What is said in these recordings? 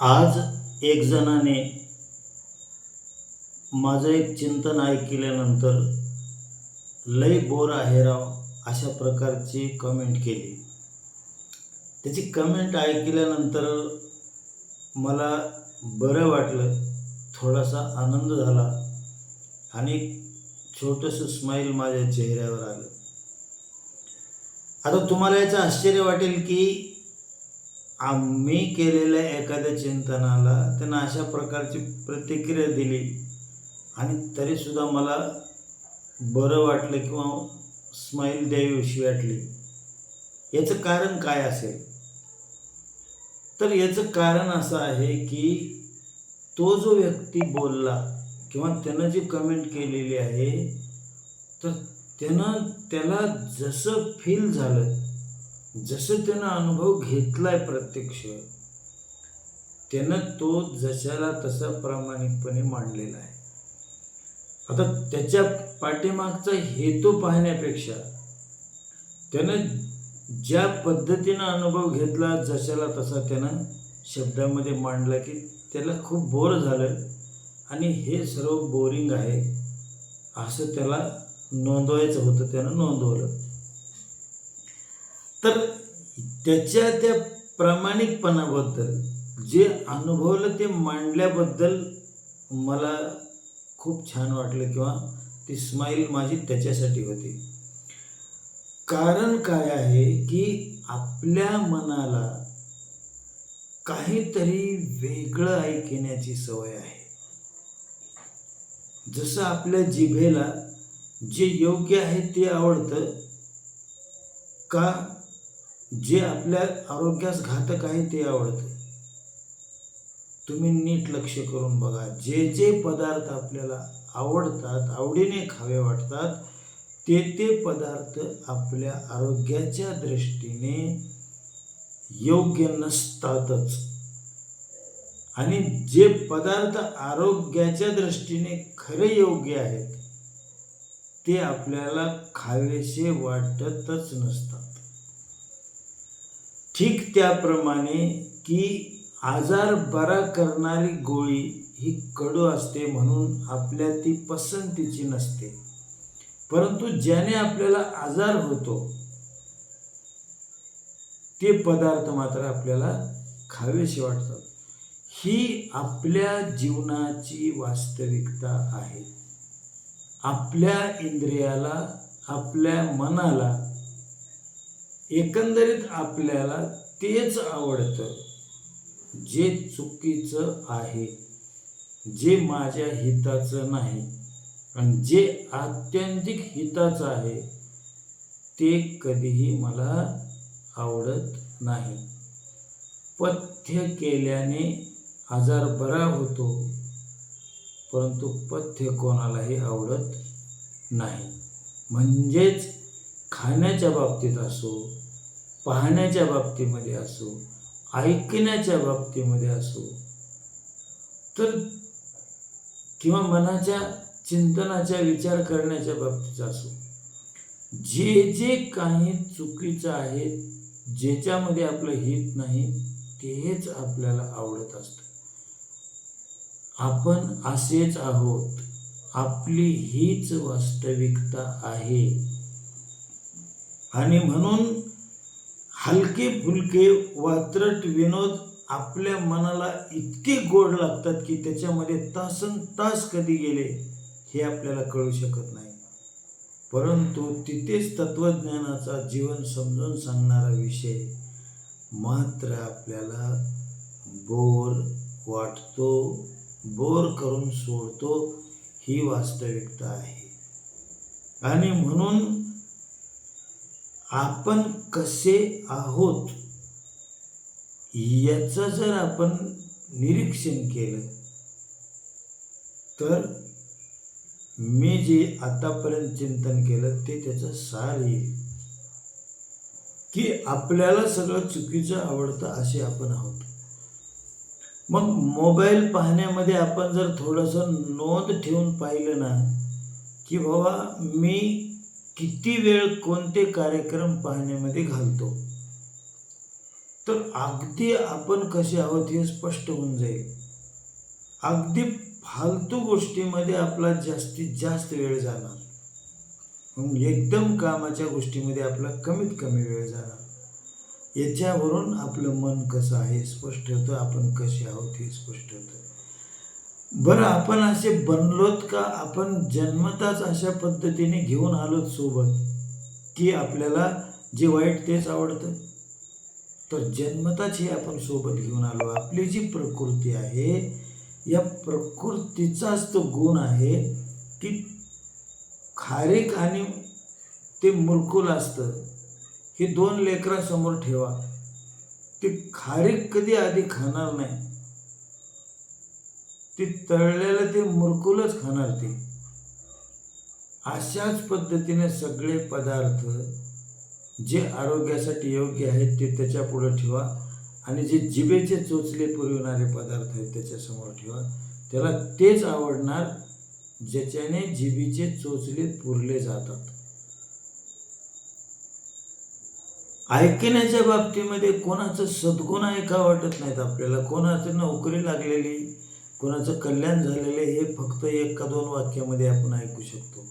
आज एक जणाने माझं एक चिंतन ऐकल्यानंतर लय बोर आहे राव अशा प्रकारची कमेंट केली. त्याची कमेंट ऐकल्यानंतर मला बरं वाटलं थोडासा आनंद झाला आणि छोटंसं स्माईल माझ्या चेहऱ्यावर आलं. आता तुम्हाला याचं आश्चर्य वाटेल की आम्ही केलेल्या एखाद्या चिंतनाला त्यांना अशा प्रकारची प्रतिक्रिया दिली. आणि तरीसुद्धा मला बरं वाटलं किंवा स्माईल द्यावीशी वाटली. याचं कारण काय असेल? तर याचं कारण असं आहे की तो जो व्यक्ती बोलला किंवा त्यानं जी कमेंट केलेली आहे तर त्यानं त्याला जसं फील झालं जसं त्यानं अनुभव घेतलाय प्रत्यक्ष त्यानं तो जशाला तसा प्रामाणिकपणे मांडलेला आहे. आता त्याच्या पाठीमागचा हेतू पाहण्यापेक्षा त्यानं ज्या पद्धतीनं अनुभव घेतला जशाला तसा त्यानं शब्दामध्ये मांडला की त्याला खूप बोर झालं आणि हे सर्व बोरिंग आहे असं त्याला नोंदवायचं होतं त्यानं नोंदवलं. तर त्याच्या त्या प्रामाणिकपणाबद्दल जे अनुभवलं ते मांडल्याबद्दल मला खूप छान वाटलं किंवा ती स्माईल माझी त्याच्यासाठी होती. कारण काय आहे की आपल्या मनाला काहीतरी वेगळं ऐकण्याची सवय आहे. जसं आपल्या जिभेला जे योग्य आहे ते आवडतं का जे आपल्या आरोग्यास घातक आहे ते आवडतं. तुम्ही नीट लक्ष करून बघा. जे जे पदार्थ आपल्याला आवडतात आवडीने खावे वाटतात ते ते पदार्थ आपल्या आरोग्याच्या दृष्टीने योग्य नसतातच. आणि जे पदार्थ आरोग्याच्या दृष्टीने खरे योग्य आहेत ते आपल्याला खावेसे वाटतच नसतात. ठीक त्याप्रमाणे की आजार बरा करणारी गोळी ही कडू असते म्हणून आपल्या ती पसंतीची नसते. परंतु ज्याने आपल्याला आजार होतो ते पदार्थ मात्र आपल्याला खावेसे वाटतात. ही आपल्या जीवनाची वास्तविकता आहे. आपल्या इंद्रियाला आपल्या मनाला एकंदरीत आपल्याला तेच आवडतं जे चुकीचं आहे जे माझ्या हिताचं नाही आणि जे आत्यंतिक हिताचं आहे ते कधीही मला आवडत नाही. पथ्य केल्याने आजार बरा होतो परंतु पथ्य कोणालाही आवडत नाही. म्हणजेच खाण्याच्या बाबतीत असो पाहण्याच्या बाबतीमध्ये असो ऐकण्याच्या बाबतीमध्ये असो तर किंवा मनाच्या चिंतनाच्या विचार करण्याच्या बाबतीत असो. जे जे काही चुकीचं आहे ज्याच्यामध्ये आपलं हित नाही तेच आपल्याला आवडत असतं. आपण असेच आहोत आपली हीच वास्तविकता आहे. आणि म्हणून हलके फुलके वात्रट विनोद आपल्या मनाला इतके गोड लागतात की त्याच्यामध्ये तासन तास कधी गेले हे आपल्याला कळू शकत नाही. परंतु तिथेच तत्वज्ञानाचा जीवन समजून सांगणारा विषय मात्र आपल्याला बोर वाटतो बोर करून सोडतो ही वास्तविकता आहे. आणि म्हणून आपण कसे आहोत? याचं जर आपण निरीक्षण केलं तर मी जे आतापर्यंत चिंतन केलं ते त्याचं सार येईल. की आपल्याला सगळं चुकीचं आवडतं असे आपण आहोत. मग मोबाईल पाहण्यामध्ये आपण जर थोडंसं नोंद ठेवून पाहिलं ना की बाबा मी किती वेळ कोणते कार्यक्रम पाहण्यामध्ये घालतो? तर अगदी आपण कसे आहोत हे स्पष्ट होऊन जाईल. अगदी फालतू गोष्टीमध्ये आपला जास्तीत जास्त वेळ जाणार. मग एकदम कामाच्या गोष्टीमध्ये आपला कमीत कमी वेळ जाणार. याच्यावरून आपलं मन कसं आहे स्पष्ट होतं आपण कसे आहोत हे स्पष्ट होतं. बरं आपण असे बनलोत का? आपण जन्मताच अशा पद्धतीने घेऊन आलोत सोबत की आपल्याला जे वाईट तेच आवडतं? तर जन्मताच हे आपण सोबत घेऊन आलो. आपली जी प्रकृती आहे या प्रकृतीचाच तो गुण आहे की खारीक आणि ते मुरकुल असतं. हे दोन लेकरासमोर ठेवा. ते खारीक कधी आधी खाणार नाही. ते तळलेलं ते मुरकुलच खाणार ते. अशाच पद्धतीने सगळे पदार्थ जे आरोग्यासाठी योग्य आहेत ते त्याच्या पुढे ठेवा आणि जे जिभेचे चोचले पुरविणारे पदार्थ आहेत त्याच्यासमोर ठेवा. त्याला तेच आवडणार ज्याच्याने जिभीचे चोचले पुरले जातात. ऐकण्याच्या बाबतीमध्ये कोणाचं सद्गुण ऐका वाटत नाहीत आपल्याला? कोणाचं नोकरी लागलेली? कोणाचं कल्याण झालेलं हे फक्त एक का दोन वाक्यामध्ये आपण ऐकू शकतो.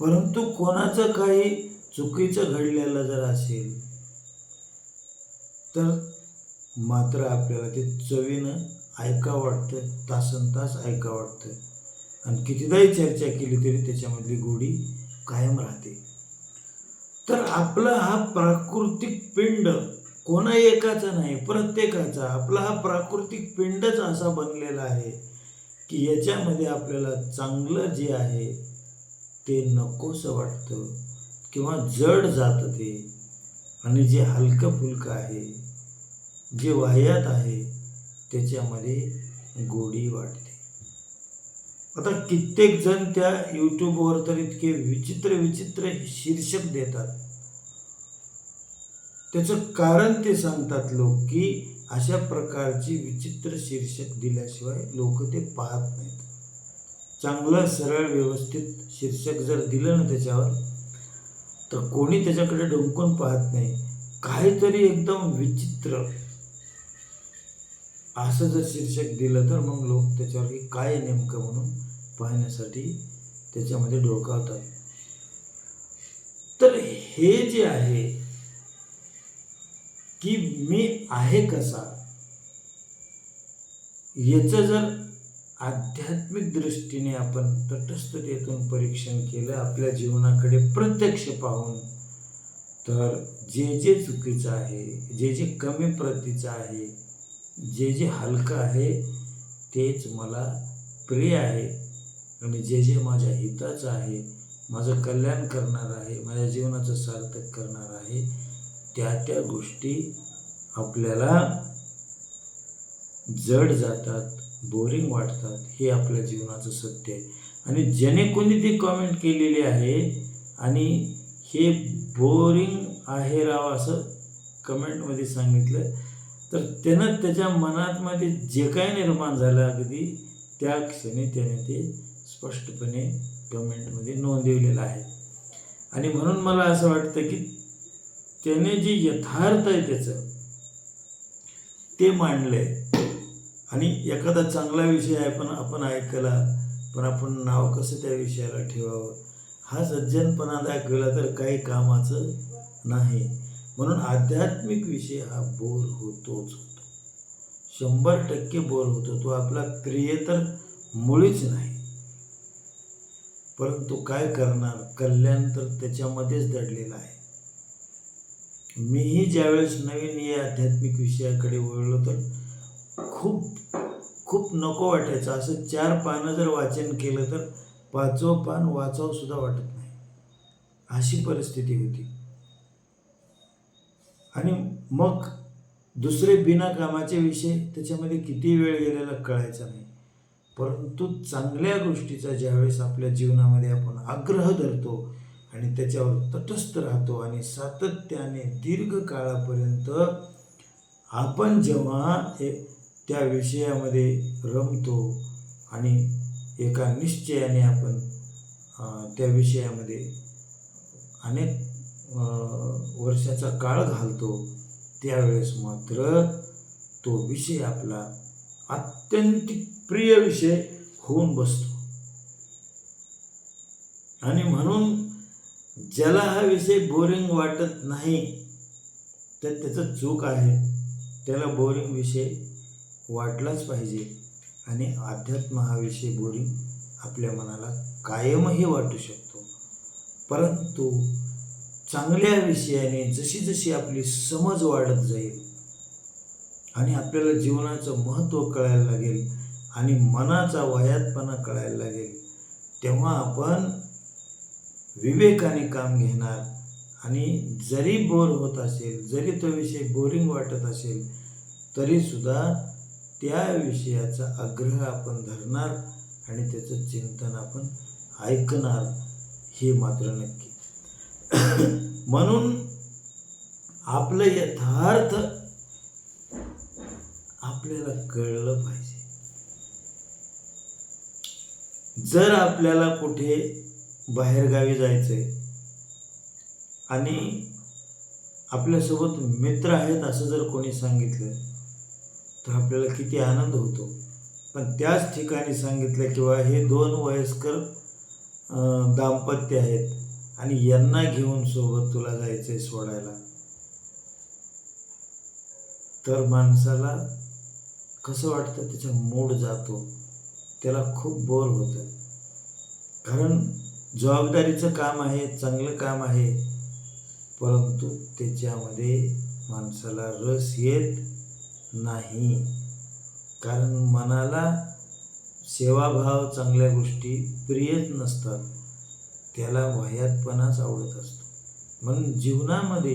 परंतु कोणाचं काही चुकीचं घडलेलं जर असेल तर मात्र आपल्याला ते चवीनं ऐका वाटतं तासन तास ऐका वाटतं. आणि कितीदाही चर्चा केली तरी त्याच्यामधली गोडी कायम राहते. तर आपला हा प्राकृतिक पिंड कोणा एकाचा नाही प्रत्येकाचा. आपला हा प्राकृतिक पिंडच असा बनलेला आहे की याच्यामध्ये आपल्याला चांगलं जे आहे ते नकोसं वाटतं किंवा जड जातं ते. आणि जे हलकं फुलकं आहे जे वाह्यात आहे त्याच्यामध्ये गोडी वाटते आता कित्येक जण त्या यूट्यूबवर तर इतके विचित्र विचित्र शीर्षक देतात. त्याचं कारण ते सांगतात लोक की अशा प्रकारची विचित्र शीर्षक दिल्याशिवाय लोक ते पाहत नाहीत. चांगलं सरळ व्यवस्थित शीर्षक जर दिलं ना त्याच्यावर तर कोणी त्याच्याकडे डोंकून पाहत नाही. काहीतरी एकदम विचित्र असं जर शीर्षक दिलं तर मग लोक त्याच्यावर काय नेमकं म्हणून पाहण्यासाठी त्याच्यामध्ये डोकावतात तर हे जे आहे की मी आहे कसा? याचं जर आध्यात्मिक दृष्टीने आपण तटस्थतेतून परीक्षण केलं आपल्या जीवनाकडे प्रत्यक्ष पाहून तर जे जे चुकीचं आहे जे जे कमी प्रतीचं आहे जे जे हलकं आहे तेच मला प्रिय आहे. आणि जे जे माझ्या हिताचं आहे माझं कल्याण करणार आहे माझ्या जीवनाचं सार्थक करणार आहे त्या त्या गोष्टी आपल्याला जड जातात बोरिंग वाटतात हे आपल्या जीवनाचं सत्य आहे. आणि ज्याने कोणी ती कमेंट केलेली आहे आणि हे बोरिंग आहे राव असं कमेंटमध्ये सांगितलं तर त्यानं त्याच्या मनातमध्ये जे काय निर्माण झालं अगदी त्या क्षणी त्याने ते स्पष्टपणे कमेंटमध्ये नोंदवलेलं आहे. आणि म्हणून मला असं वाटतं की त्याने जे यथार्थ आहे त्याचं ते मांडलंय. आणि एखादा चांगला विषय आहे पण आपण ऐकला पण आपण नाव कसं त्या विषयाला ठेवावं? हा सज्जनपणा दाखवला तर काही कामाचं नाही. म्हणून आध्यात्मिक विषय हा बोर होतोच होतो. शंभर टक्के बोर होतो. तो आपला प्रिय तर मुळीच नाही. परंतु काय करणार? कल्याण तर त्याच्यामध्येच दडलेलं आहे. मीही ज्यावेळेस नवीन या आध्यात्मिक विषयाकडे वळलो तर खूप खूप नको वाटायचं. असं चार पानं जर वाचन केलं तर पाचवं पान वाचावं सुद्धा वाटत नाही. अशी परिस्थिती होती. आणि मग दुसरे बिना कामाचे विषय त्याच्यामध्ये किती वेळ गेलेला कळायचा नाही. परंतु चांगल्या गोष्टीचा ज्यावेळेस आपल्या जीवनामध्ये आपण आग्रह धरतो आणि त्याच्यावर तटस्थ राहतो आणि सातत्याने दीर्घ काळापर्यंत आपण जेव्हा ए त्या विषयामध्ये रमतो आणि एका निश्चयाने आपण त्या विषयामध्ये अनेक वर्षाचा काळ घालतो त्यावेळेस मात्र तो विषय आपला अत्यंत प्रिय विषय होऊन बसतो. आणि म्हणून ज्याला हा विषय बोरिंग वाटत नाही तर त्याचं चूक आहे. त्याला बोरिंग विषय वाटलाच पाहिजे. आणि अध्यात्म हा विषय बोरिंग आपल्या मनाला कायमही वाटू शकतो. परंतु चांगल्या विषयाने जशी जशी आपली समज वाढत जाईल आणि आपल्याला जीवनाचं महत्त्व कळायला लागेल आणि मनाचा वयातपणा कळायला लागेल तेव्हा आपण विवेकाने काम घेणार आणि जरी बोर होत असेल जरी तो विषय बोरिंग वाटत असेल तरीसुद्धा त्या विषयाचा आग्रह आपण धरणार आणि त्याचं चिंतन आपण ऐकणार हे मात्र नक्की. म्हणून आपलं यथार्थ आपल्याला कळलं पाहिजे. जर आपल्याला कुठे बाहेरगावी जायचं आहे आणि आपल्यासोबत मित्र आहेत असं जर कोणी सांगितलं तर आपल्याला किती आनंद होतो. पण त्याच ठिकाणी सांगितलं किंवा हे दोन वयस्कर दाम्पत्य आहेत आणि यांना घेऊन सोबत तुला जायचं आहे सोडायला तर माणसाला कसं वाटतं? त्याचा मूड जातो. त्याला खूप बोर होतं. कारण जबाबदारीचं काम आहे चांगलं काम आहे परंतु त्याच्यामध्ये माणसाला रस येत नाही. कारण मनाला सेवाभाव चांगल्या गोष्टी प्रियच नसतात. त्याला वयातपणाच आवडत असतो. म्हणून जीवनामध्ये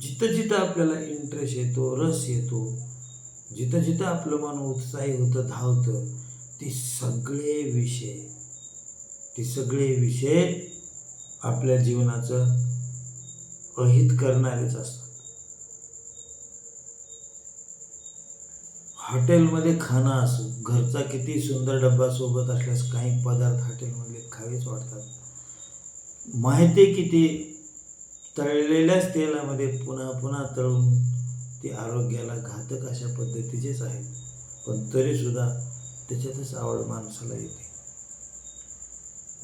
जिथं जिथं आपल्याला इंटरेस्ट येतो रस येतो जिथं जिथं आपलं मन उत्साही होतं धावतं ते सगळे विषय ते सगळे विषय आपल्या जीवनाचं अहित करणारेच असतात. हॉटेलमध्ये खाणं असो घरचा किती सुंदर डब्बा सोबत असल्यास काही पदार्थ हॉटेलमधले खावेच वाटतात. माहिती किती? तळलेल्याच तेलामध्ये पुन्हा पुन्हा तळून ते आरोग्याला घातक अशा पद्धतीचेच आहेत. पण तरीसुद्धा त्याच्यातच आवड माणसाला येते.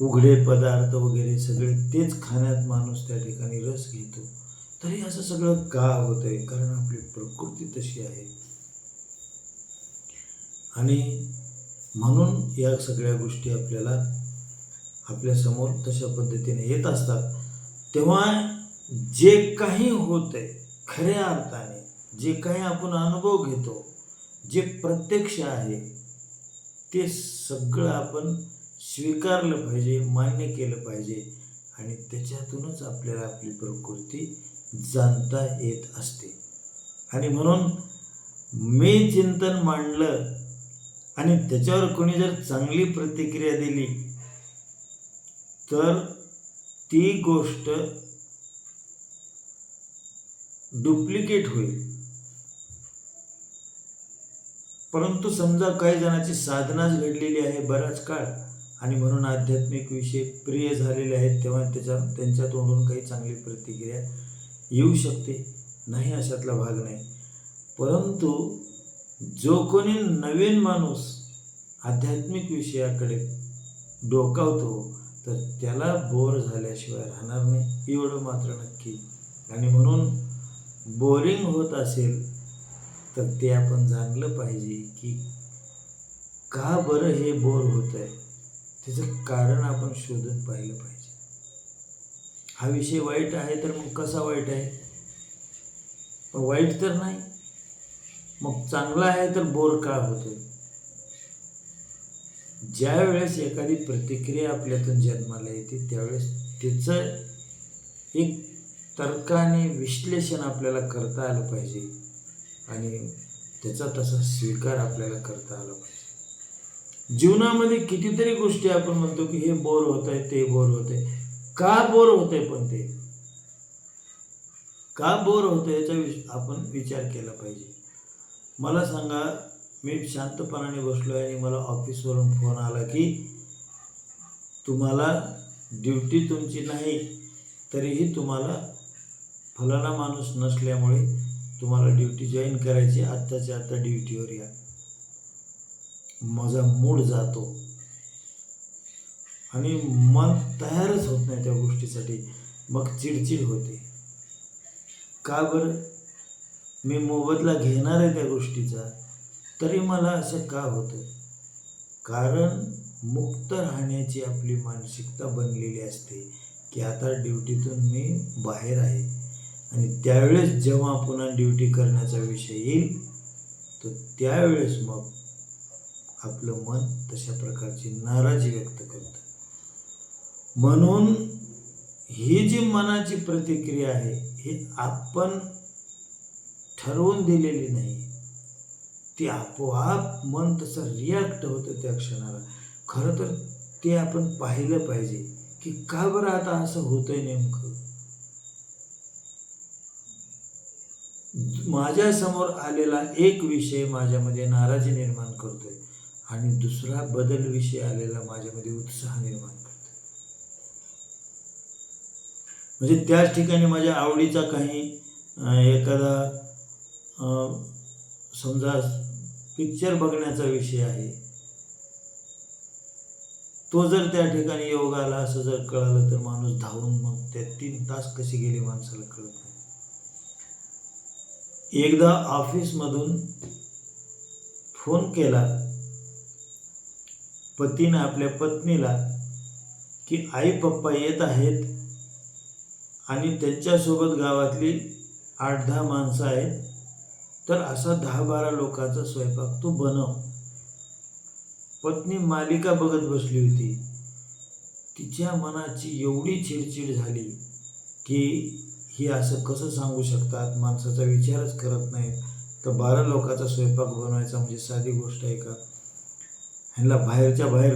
उघडे पदार्थ वगैरे सगळे तेच खाण्यात माणूस त्या ठिकाणी रस घेतो. तरी असं सगळं का होतंय? कारण आपली प्रकृती तशी आहे. आणि म्हणून या सगळ्या गोष्टी आपल्याला आपल्यासमोर तशा पद्धतीने येत असतात. तेव्हा जे काही होत आहे खऱ्या अर्थाने जे काही आपण अनुभव घेतो जे प्रत्यक्ष आहे ते सगळं आपण स्वीकारलं पाहिजे मान्य केलं पाहिजे आणि त्याच्यातूनच आपल्याला आपली प्रकृती जाणता येत असते. आणि म्हणून मी चिंतन मांडलं आणि त्याच्यावर कोणी जर चांगली प्रतिक्रिया दिली तर ती गोष्ट डुप्लिकेट होईल. परंतु समजा काही जणांची साधनाच घडलेली आहे बराच काळ आणि म्हणून आध्यात्मिक विषय प्रिय झालेले आहेत तेव्हा त्याच्या त्यांच्या तोंडून काही चांगली प्रतिक्रिया येऊ शकते. नाही अशातला भाग नाही. परंतु जो कोणी नवीन माणूस आध्यात्मिक विषयाकडे डोकावतो तर त्याला बोर झाल्याशिवाय राहणार नाही एवढं मात्र नक्की. आणि म्हणून बोरिंग होत असेल तर ते आपण जाणलं पाहिजे की का बरं हे बोर होत आहे त्याचं कारण आपण शोधून पाहिलं पाहिजे. हा विषय वाईट आहे तर मग कसा वाईट आहे? पण वाईट तर नाही. मग चांगला आहे तर बोर का होतो ज्या वेळेस एखादी प्रतिक्रिया आपल्यातून जन्माला येते त्यावेळेस त्याचं एक तर्काने विश्लेषण आपल्याला करता आलं पाहिजे. आणि त्याचा तसा स्वीकार आपल्याला करता आला पाहिजे. जीवनामध्ये कितीतरी गोष्टी आपण म्हणतो की हे बोर होत आहे ते बोर होत आहे का बोर होत आहे पण ते? का बोर होतं याचा विश आपण विचार केला पाहिजे. मला सांगा मी शांतपणाने बसलो आहे आणि मला ऑफिसवरून फोन आला की तुम्हाला ड्युटी तुमची नाही तरीही तुम्हाला फलाना माणूस नसल्यामुळे तुम्हाला ड्युटी जॉईन करायची आत्ताच्या आत्ता ड्युटीवर या. माझा मूड जातो. आणि मन तयारच होत नाही त्या गोष्टीसाठी. मग चिडचिड होते. का बरं? मी मोबदला घेणार आहे त्या गोष्टीचा तरी मला असं का होतं? कारण मुक्त राहण्याची आपली मानसिकता बनलेली असते की आता ड्युटीतून मी बाहेर आहे. आणि त्यावेळेस जेव्हा पुन्हा ड्युटी करण्याचा विषय येईल तर त्यावेळेस मग आपलं मन तशा प्रकारची नाराजी व्यक्त करतं. म्हणून ही जी मनाची प्रतिक्रिया आहे ही आपण ठरवून दिलेली नाही. ती आपोआप मन तसं रिॲक्ट होतं त्या क्षणाला. खरं तर ते आपण पाहिलं पाहिजे की का बरं आता असं होतंय नेमकं? माझ्यासमोर आलेला एक विषय माझ्यामध्ये नाराजी निर्माण करतोय. आणि दुसरा बदल विषय आलेला माझ्यामध्ये उत्साह निर्माण करतो. म्हणजे त्याच ठिकाणी माझ्या आवडीचा काही एखादा समजा पिक्चर बघण्याचा विषय आहे. तो जर त्या ठिकाणी योग आला असं जर कळालं तर माणूस धावून मग त्या तीन तास कसे गेले माणसाला कळत नाही. एकदा ऑफिसमधून फोन केला. पतीनं आपल्या पत्नीला की आई पप्पा येत आहेत आणि त्यांच्यासोबत गावातली आठ दहा माणसं आहेत तर असा दहा बारा लोकांचा स्वयंपाक तू बनव. पत्नी मालिका बघत बसली होती. तिच्या मनाची एवढी चिडचिड झाली की ही असं कसं सांगू शकतात? माणसाचा विचारच करत नाहीत. तर बारा लोकांचा स्वयंपाक बनवायचा म्हणजे साधी गोष्ट आहे का? ह्यांना बाहेरच्या बाहेर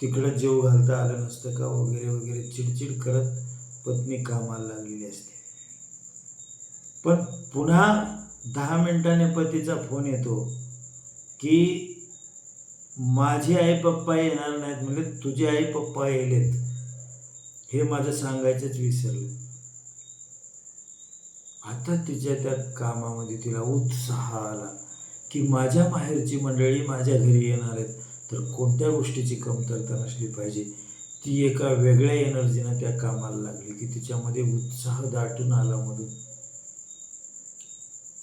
तिकडं जेव घालता आलं नसतं का? वगैरे वगैरे चिडचिड करत पत्नी कामाला लागलेली असते. पण पुन्हा दहा मिनिटाने पतीचा फोन येतो की माझे आई पप्पा येणार नाहीत. म्हणजे तुझे आई पप्पा येलेत. हे माझं सांगायचंच विसरलं. आता तिच्या त्या कामामध्ये तिला उत्साह आला. की माझ्या माहेरची मंडळी माझ्या घरी येणार आहेत तर कोणत्या गोष्टीची कमतरता नसली पाहिजे? ती एका वेगळ्या एनर्जीनं त्या कामाला लागली की तिच्यामध्ये उत्साह दाटून आला मधून.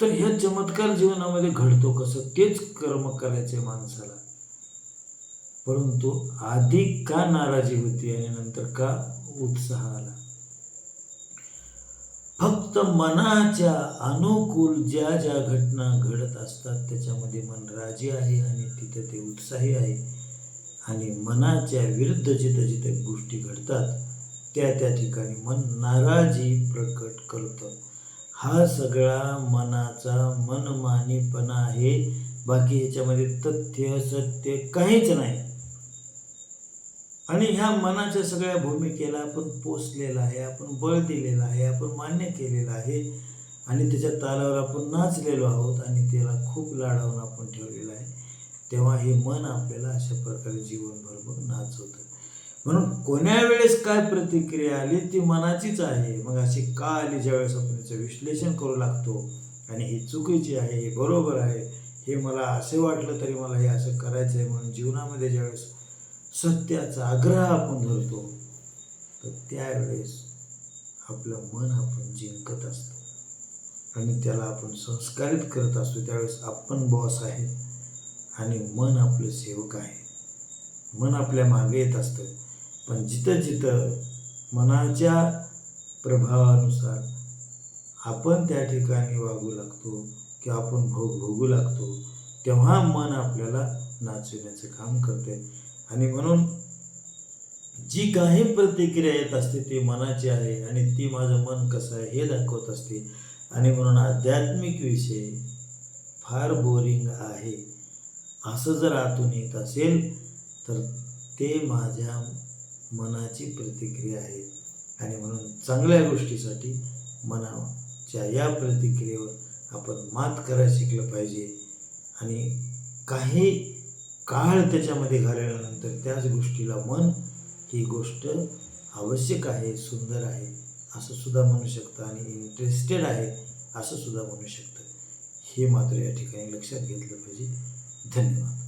तर ह्या चमत्कार जीवनामध्ये घडतो कसं? तेच कर्म करायचे माणसाला. परंतु आधी का नाराजी होती आणि नंतर का उत्साह आला? फक्त मनाच्या अनुकूल ज्या ज्या घटना घडत असतात त्याच्यामध्ये मन राजी आहे आणि तिथे ते उत्साही आहे. आणि मनाच्या विरुद्ध जिथं जिथं गोष्टी घडतात त्या त्या ठिकाणी मन नाराजी प्रकट करतं. हा सगळा मनाचा मनमानीपणा आहे. बाकी ह्याच्यामध्ये तथ्य सत्य काहीच नाही. आणि ह्या मनाच्या सगळ्या भूमिकेला आपण पोचलेला आहे आपण बळ दिलेलं आहे आपण मान्य केलेलं आहे. आणि त्याच्या तालावर आपण नाचलेलो आहोत आणि त्याला खूप लाडावून आपण ठेवलेलं आहे. तेव्हा हे मन आपल्याला अशा प्रकारे जीवनभर मग नाचवतं. म्हणून कोण्या वेळेस काय प्रतिक्रिया आली ती मनाचीच आहे. मग अशी का आली ज्यावेळेस आपण त्याचं विश्लेषण करू लागतो आणि ही चुकीची आहे हे बरोबर आहे हे मला असे वाटलं तरी मला हे असं करायचं आहे म्हणून जीवनामध्ये ज्यावेळेस सत्याचा आग्रह आपण धरतो तर त्यावेळेस आपलं मन आपण जिंकत असतो. आणि त्याला आपण संस्कारित करत असतो. त्यावेळेस आपण बॉस आहे आणि मन आपलं सेवक आहे. मन आपल्या मागे येत असतं. पण जिथं जिथं मनाच्या प्रभावानुसार आपण त्या ठिकाणी वागू लागतो किंवा आपण भोग भोगू लागतो तेव्हा मन आपल्याला नाचविण्याचं काम करते आणि म्हणून जी काही प्रतिक्रिया येत असते ती मनाची आहे आणि ती माझं मन कसं आहे हे दाखवत असते. आणि म्हणून आध्यात्मिक विषय फार बोरिंग आहे. असं जर आतून येत असेल तर ते माझ्या मनाची प्रतिक्रिया आहे. आणि म्हणून चांगल्या गोष्टीसाठी मनाच्या या प्रतिक्रियेवर आपण मात करायला शिकलं पाहिजे. आणि काही काळ त्याच्यामध्ये घालवल्यानंतर त्याच गोष्टीला मन ही गोष्ट आवश्यक आहे सुंदर आहे असं सुद्धा म्हणू शकतं आणि इंटरेस्टेड आहे असं सुद्धा म्हणू शकतं. हे मात्र या ठिकाणी लक्षात घेतलं पाहिजे. धन्यवाद.